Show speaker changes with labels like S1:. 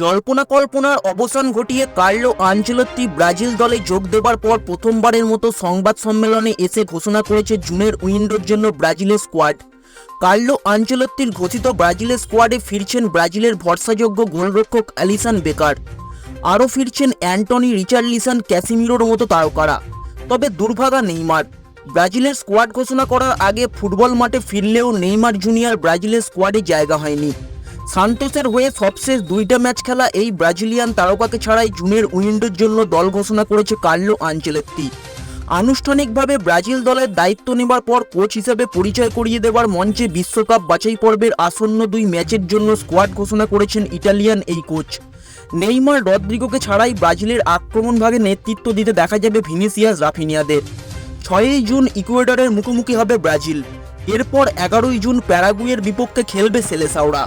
S1: জল্পনা কল্পনার অবসান ঘটিয়ে কার্লো আঞ্চলত্তি ব্রাজিল দলে যোগ দেবার পর প্রথমবারের মতো সংবাদ সম্মেলনে এসে ঘোষণা করেছে জুনের উইন্ডোর জন্য ব্রাজিলের স্কোয়াড। কার্লো আঞ্চলত্তির ঘোষিত ব্রাজিলের স্কোয়াডে ফিরছেন ব্রাজিলের ভরসাযোগ্য গোলরক্ষক অ্যালিসান বেকার। আরও ফিরছেন অ্যান্টনি রিচার্লিসন ক্যাসিমিরোর মতো তারকারা। তবে দুর্ভাগা নেইমার। ব্রাজিলের স্কোয়াড ঘোষণা করার আগে ফুটবল মাঠে ফিরলেও নেইমার জুনিয়র ব্রাজিলের স্কোয়াডে জায়গা হয়নি। সান্তোসের হয়ে সবশেষ দুইটা ম্যাচ খেলা এই ব্রাজিলিয়ান তারকাকে ছাড়াই জুনের উইন্ডোর জন্য দল ঘোষণা করেছে কার্লো আঞ্চেলেত্তি। আনুষ্ঠানিকভাবে ব্রাজিল দলের দায়িত্ব নেবার পর কোচ হিসেবে পরিচয় করিয়ে দেওয়ার মঞ্চে বিশ্বকাপ বাছাই পর্বের আসন্ন দুই ম্যাচের জন্য স্কোয়াড ঘোষণা করেছেন ইটালিয়ান এই কোচ। নেইমার রদ্রিগোকে ছাড়াই ব্রাজিলের আক্রমণ ভাগে নেতৃত্ব দিতে দেখা যাবে ভিনিসিয়াস রাফিনিয়াদের। ছয়ই জুন ইকুয়েডরের মুখোমুখি হবে ব্রাজিল। এরপর এগারোই জুন প্যারাগুয়ের বিপক্ষে খেলবে সেলেসাওরা।